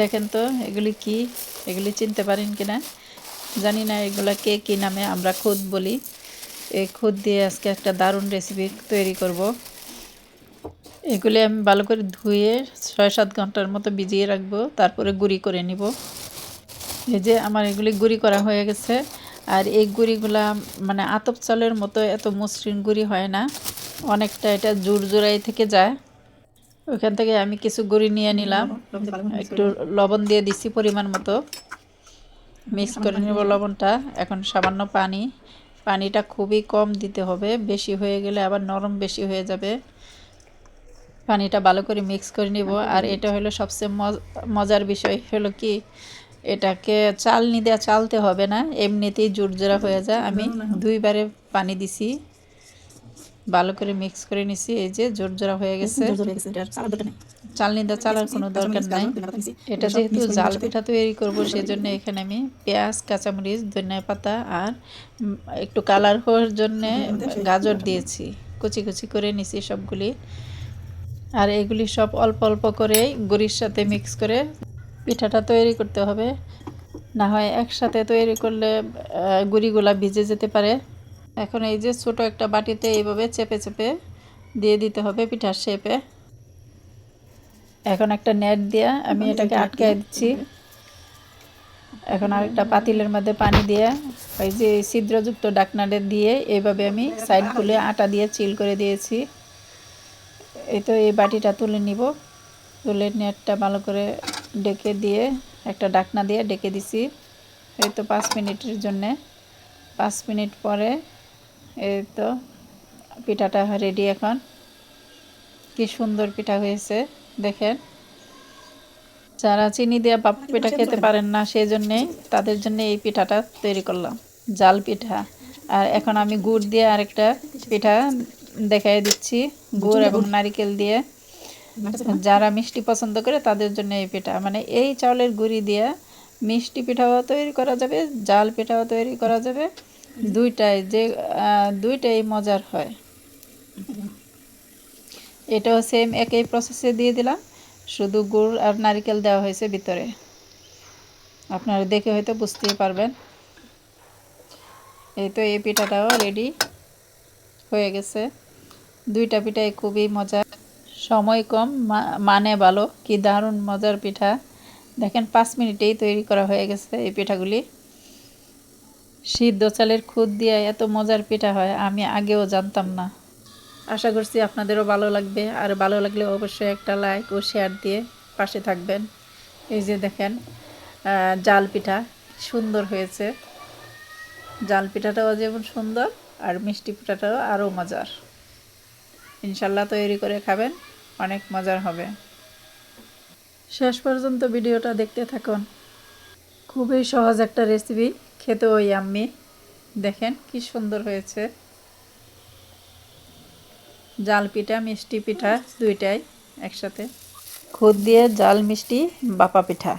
দেখেন তো, এগুলি কি? এগুলি চিনতে পারেন কি না জানি না এগুলা কে কি নামে, আমরা খুদ বলি। এই খুদ দিয়ে আজকে একটা দারুণ রেসিপি তৈরি করব। এগুলি আমি ভালো করে ধুয়ে ছয় সাত ঘণ্টার মতো ভিজিয়ে রাখব, তারপরে গুঁড়ি করে নিব। এই যে আমার এগুলি গুঁড়ি করা হয়ে গেছে, আর এই গুঁড়িগুলা মানে আতপ চালের মতো এত মসৃণ গুঁড়ি হয় না, অনেকটা এটা জোর জোড়াই থেকে যায়। ওইখান থেকে আমি কিছু গুঁড়ি নিয়ে নিলাম। একটু লবণ দিয়ে দিছি পরিমাণ মতো। মিক্স করে নেব লবণটা। এখন সামান্য পানি। পানিটা খুবই কম দিতে হবে। বেশি হয়ে গেলে আবার নরম বেশি হয়ে যাবে। পানিটা ভালো করে মিক্স করে নিব। আর এটা হলো সবচেয়ে মজার বিষয় হলো কি এটাকে চালনি দেওয়া চালতে হবে না। এমনিতেই জোরজোড়া হয়ে যায়। আমি দুইবারে পানি দিছি। ভালো করে মিক্স করে নিছি এই যে জোরজোড়া হয়ে গেছে। চালনি দেওয়া চালার কোনো দরকার নাই। এটা যেহেতু জাল পিঠা তৈরি করব সেজন্য এখানে আমি পেঁয়াজ কাঁচামরিচ ধনিয়া পাতা আর একটু কালার হওয়ার জন্যে গাজর দিয়েছি। কুচি কুচি করে নিছি সবগুলি। আর এগুলি সব অল্প অল্প করে গুড়ির সাথে মিক্স করে পিঠাটা তৈরি করতে হবে। না হয় একসাথে তৈরি করলে গুড়িগুলা ভিজে যেতে পারে। এখন এই যে ছোট একটা বাটিতে এইভাবে চেপে চেপে দিয়ে দিতে হবে পিঠার শেপে। এখন একটা নেট দিয়ে আমি এটাকে আটকায় দিচ্ছি। এখন আরেকটা পাতিলের মধ্যে পানি দিয়ে ওই যে ছিদ্রযুক্ত ডাকনাটে দিয়ে এইভাবে আমি সাইড খুলে আটা দিয়ে চিল করে দিয়েছি। এই তো এই বাটিটা তুলে নিব। তুলে নেটটা ভালো করে ডেকে দিয়ে একটা ডাকনা দিয়ে ডেকে দিছি। এই তো পাঁচ মিনিটের জন্যে। পাঁচ মিনিট পরে এই তো পিঠাটা রেডি এখন। কি সুন্দর পিঠা হয়েছে দেখেন। যারা চিনি দিয়ে বাপ পিঠা খেতে পারেন না সেই জন্যে তাদের জন্য এই পিঠাটা তৈরি করলাম জাল পিঠা। আর এখন আমি গুড় দিয়ে আরেকটা পিঠা দেখাই দিচ্ছি গুড় এবং নারিকেল দিয়ে। যারা মিষ্টি পছন্দ করে তাদের জন্য এই পিঠা। মানে এই চাউলের গুড়ি দিয়ে মিষ্টি পিঠাও তৈরি করা যাবে জাল পিঠাও তৈরি করা যাবে। দুইটাই যে দুইটাই মজার হয়। এটাও সেম একই প্রসেসে দিয়ে দিলাম। শুধু গুড় আর নারিকেল দেওয়া হয়েছে ভিতরে। আপনারা দেখে হয়তো বুঝতেই পারবেন। এই তো এই পিঠাটাও রেডি হয়ে গেছে। দুইটা পিঠাই খুবই মজা সময় কম মানে ভালো। কি দারুণ মজার পিঠা। দেখেন পাঁচ মিনিটেই তৈরি করা হয়ে গেছে এই পিঠাগুলি। সিদ্ধ চালের খুদ দিয়ে এত মজার পিঠা হয়, আমি আগেও জানতাম না। আশা করছি আপনাদেরও ভালো লাগবে, আর ভালো লাগলে অবশ্যই একটা লাইক ও শেয়ার দিয়ে পাশে থাকবেন। এই যে দেখেন জাল পিঠা সুন্দর হয়েছে। জাল পিঠাটাও যেমন সুন্দর, আর মিষ্টি পিঠাটাও আরও মজার। ইনশাল্লাহ তৈরি করে খাবেন, অনেক মজার হবে। শেষ পর্যন্ত ভিডিওটা দেখতে থাকুন। খুবই সহজ একটা রেসিপি খেতে ওই আম্মি দেখেন কি সুন্দর হয়েছে। জাল পিঠা, মিষ্টি পিঠা দুইটাই একসাথে। খুদ দিয়ে জাল মিষ্টি বাপা পিঠা।